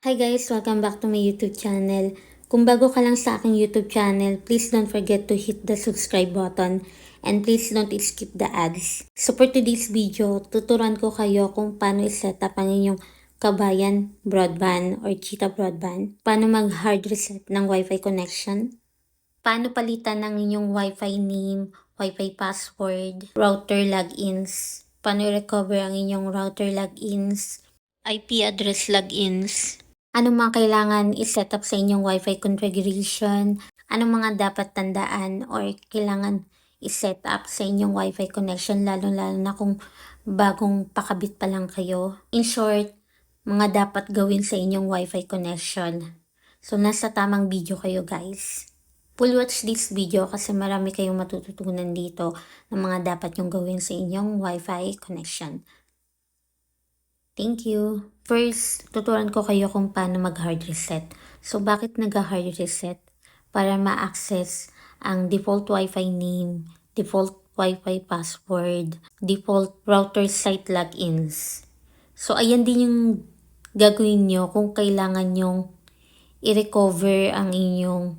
Hi guys! Welcome back to my YouTube channel. Kung bago ka lang sa aking YouTube channel, please don't forget to hit the subscribe button and please don't skip the ads. So for today's video, tuturuan ko kayo kung paano i-set up ang inyong kabayan broadband or cheetah broadband, paano mag-hard reset ng wifi connection, paano palitan ng inyong wifi name, wifi password, router logins, paano i-recover ang inyong router logins, IP address logins, Anong mga kailangan i-set up sa inyong Wi-Fi configuration? Anong mga dapat tandaan or kailangan i-set up sa inyong Wi-Fi connection lalo-lalo na kung bagong pakabit pa lang kayo? In short, mga dapat gawin sa inyong Wi-Fi connection. So, nasa tamang video kayo guys. Full watch this video kasi marami kayong matututunan dito ng mga dapat yung gawin sa inyong Wi-Fi connection. Thank you. First, tuturuan ko kayo kung paano mag-hard reset. So, bakit nag-hard reset? Para ma-access ang default Wi-Fi name, default Wi-Fi password, default router site logins. So, ayan din yung gagawin nyo kung kailangan nyong i-recover ang inyong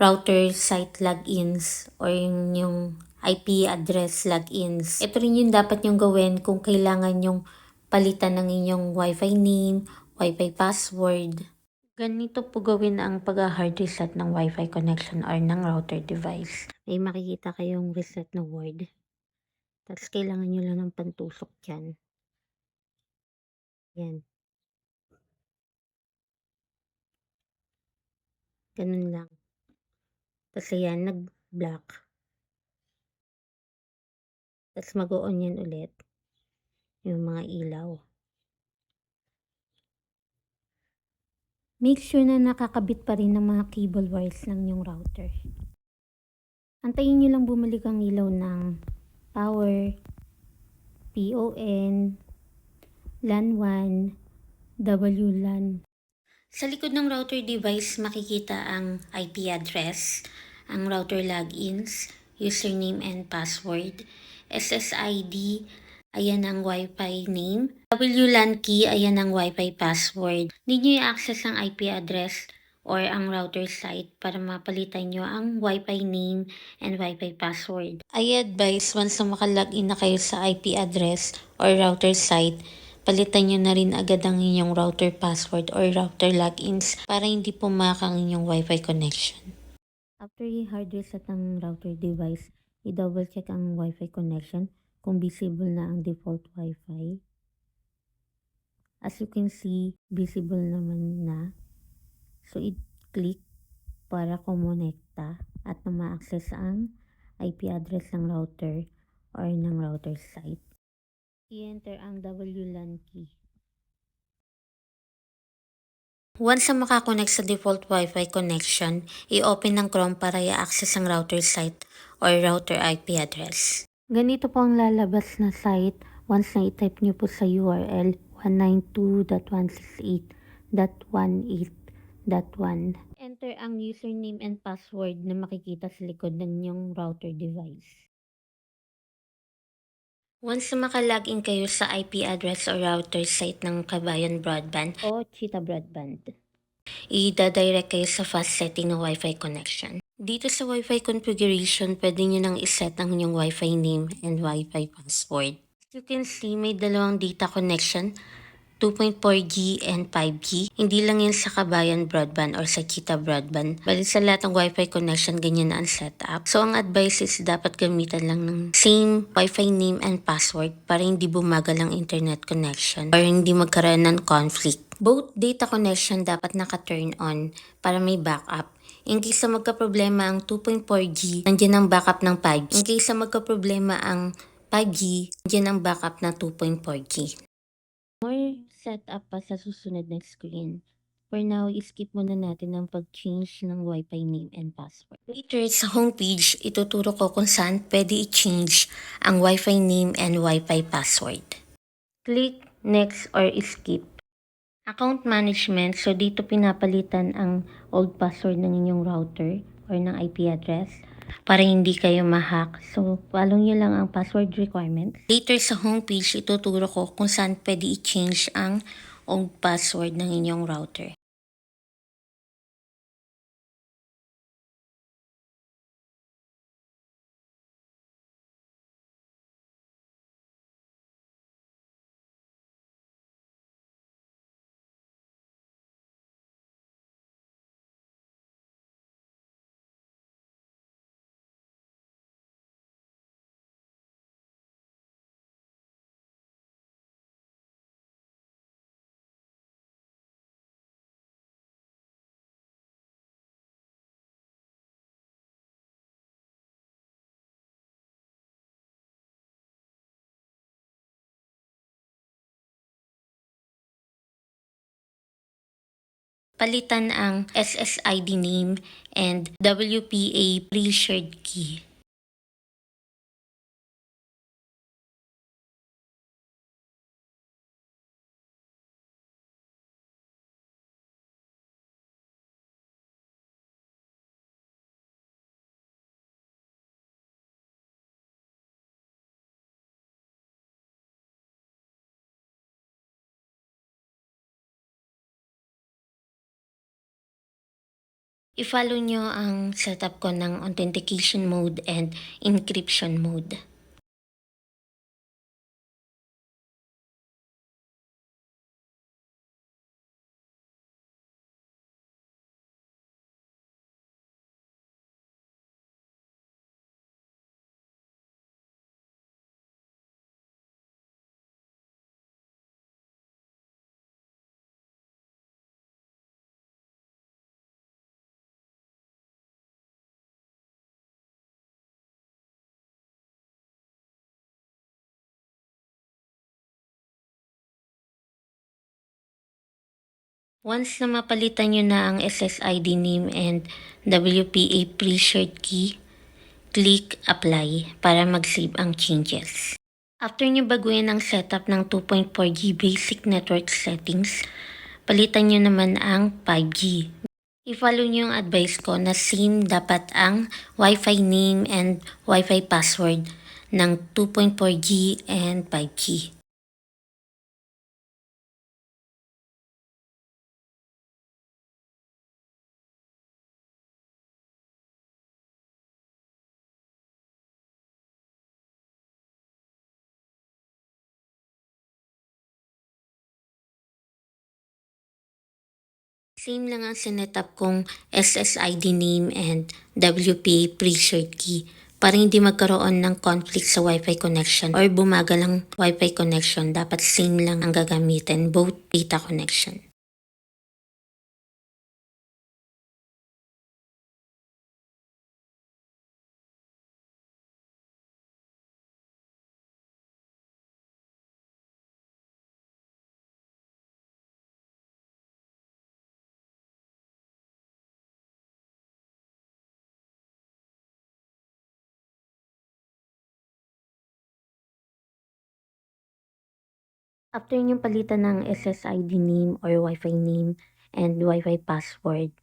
router site logins or yung, yung IP address logins. Ito rin yung dapat nyong gawin kung kailangan nyong palitan ng inyong Wi-Fi name, Wi-Fi password. Ganito po gawin ang pag-hard reset ng Wi-Fi connection or ng router device. May makikita kayong reset na word. Tapos kailangan nyo lang ng pantusok dyan. Yan. Ganun lang. Tapos ayan, nag-block. Tapos mag-on yan ulit yung mga ilaw. Make sure na nakakabit pa rin ng mga cable wires ng yung router. Antayin nyo lang bumalik ang ilaw ng power, PON, LAN 1, WLAN. Sa likod ng router device, makikita ang IP address, ang router logins, username and password, SSID, Ayan ang Wi-Fi name. WLAN key, ayan ang Wi-Fi password. Need nyo i-access ang IP address or ang router site para mapalitan nyo ang Wi-Fi name and Wi-Fi password. I advise once na makalogin na kayo sa IP address or router site, palitan nyo na rin agad ang inyong router password or router logins para hindi pumak ang inyong Wi-Fi connection. After i-hard reset ang router device, i-double check ang Wi-Fi connection kung visible na ang default Wi-Fi. As you can see, visible naman na. So, i-click para kumonekta at na ma-access ang IP address ng router or ng router site. I-enter ang WLAN key. Once na makakonect sa default Wi-Fi connection, i-open ng Chrome para i-access ang router site or router IP address. Ganito po ang lalabas na site once na i-type nyo po sa URL 192.168.18.1. Enter ang username and password na makikita sa likod ng inyong router device. Once na makalagin kayo sa IP address o router site ng Kabayan Broadband o Cheetah Broadband, i-direct kayo sa fast setting ng Wi-Fi connection. Dito sa Wi-Fi configuration, pwede nyo nang iset ang inyong Wi-Fi name and Wi-Fi password. As you can see, may dalawang data connection, 2.4G and 5G. Hindi lang yan sa Kabayan Broadband or sa Kita Broadband. Bali sa lahat ng Wi-Fi connection, ganyan na ang setup. So, ang advice is dapat gamitan lang ng same Wi-Fi name and password para hindi bumagal ang internet connection or hindi magkaroon ng conflict. Both data connection dapat naka-turn on para may backup. In case na magka-problema ang 2.4G, nandiyan ang backup ng 5G. In case na magka-problema ang 5G, nandiyan ang backup na 2.4G. More setup pa sa susunod na screen. For now, skip muna natin ang pag-change ng Wi-Fi name and password. Later, sa homepage, ituturo ko kung saan pwede i-change ang Wi-Fi name and Wi-Fi password. Click Next or Skip. Account management, so dito pinapalitan ang old password ng inyong router or ng IP address para hindi kayo ma-hack. So, follow nyo lang ang password requirements. Later sa homepage, ituturo ko kung saan pwede i-change ang old password ng inyong router. Palitan ang SSID name and WPA pre-shared key. I-follow nyo ang setup ko ng authentication mode and encryption mode. Once na mapalitan nyo na ang SSID name and WPA pre-shared key, click Apply para mag-save ang changes. After nyo baguhin ang setup ng 2.4G basic network settings, palitan nyo naman ang 5G. I-follow nyo yung advice ko na same dapat ang Wi-Fi name and Wi-Fi password ng 2.4G and 5G. Same lang ang sinetup kong SSID name and WPA pre-shared key para hindi magkaroon ng conflict sa Wi-Fi connection or bumagal ang Wi-Fi connection. Dapat same lang ang gagamitin, both data connection. After nyo palitan ng SSID name or Wi-Fi name and Wi-Fi password,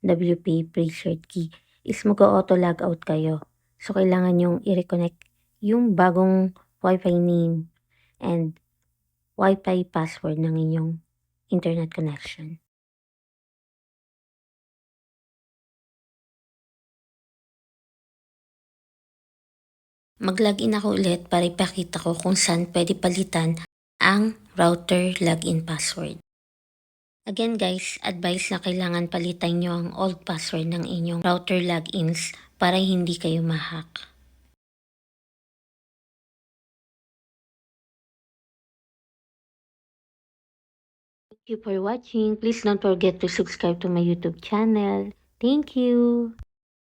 WPA pre-shared key, is mag-auto logout kayo. So, kailangan nyong i-reconnect yung bagong Wi-Fi name and Wi-Fi password ng inyong internet connection. Mag-login ako ulit para ipakita ko kung saan pwede palitan ang router login password. Again guys, advice na kailangan palitan nyo ang old password ng inyong router logins para hindi kayo ma-hack. Thank you for watching. Please don't forget to subscribe to my YouTube channel. Thank you.